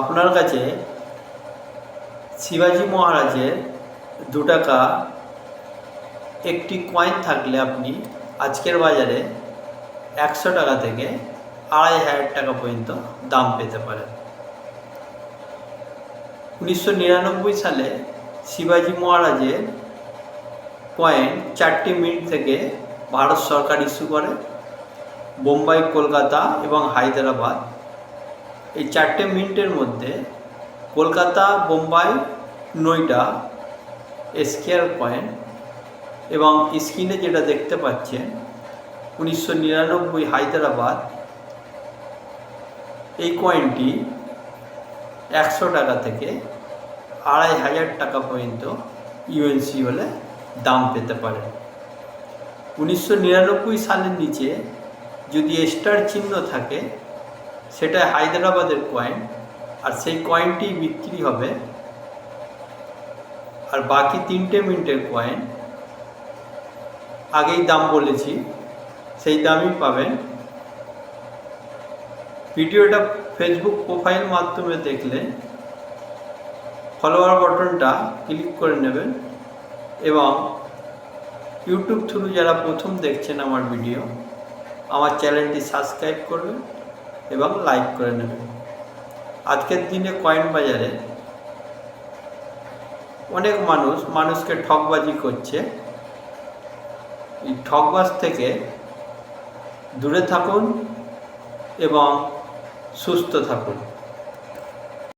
আপনার কাছে শিবাজি মহারাজের দু টাকা, একটি কয়েন থাকলে আপনি আজকের বাজারে একশো টাকা থেকে আড়াই হাজার টাকা পর্যন্ত দাম পেতে পারেন। উনিশশো নিরানব্বই সালে শিবাজি মহারাজের কয়েন চারটি মিনিট থেকে ভারত সরকার ইস্যু করে, বোম্বাই, কলকাতা এবং হায়দ্রাবাদ এই চারটে মিনিটের মধ্যে কলকাতা, বোম্বাই, নয়ডা স্কেয়ার পয়েন্ট এবং স্ক্রিনে যেটা দেখতে পাচ্ছেন, উনিশশো নিরানব্বই হায়দ্রাবাদ, এই কয়েনটি একশো টাকা থেকে আড়াই হাজার টাকা পর্যন্ত ইউএনসি হলে দাম পেতে পারে উনিশশো নিরানব্বই সালের নিচে যদি স্টার চিহ্ন থাকে সেটা হায়দ্রাবাদের কয়েন আর সেই কয়েনটি বিক্রি হবে। আর বাকি তিনটে মিনিটের কয়েন আগেই দাম বলেছি, সেই দামই পাবেন। ভিডিওটা ফেসবুক প্রোফাইল মাধ্যমে দেখলে ফলোয়ার বাটনটা ক্লিক করে নেবেন এবং ইউটিউব থ্রু যারা প্রথম দেখছেন আমার ভিডিও আমার চ্যানেলটি সাবস্ক্রাইব করবেন। এবং লাইক করে নেবেন আজকের দিনে কয়েন বাজারে অনেক মানুষ মানুষকে ঠকবাজি করছে। এই ঠকবাজ থেকে দূরে থাকুন এবং সুস্থ থাকুন।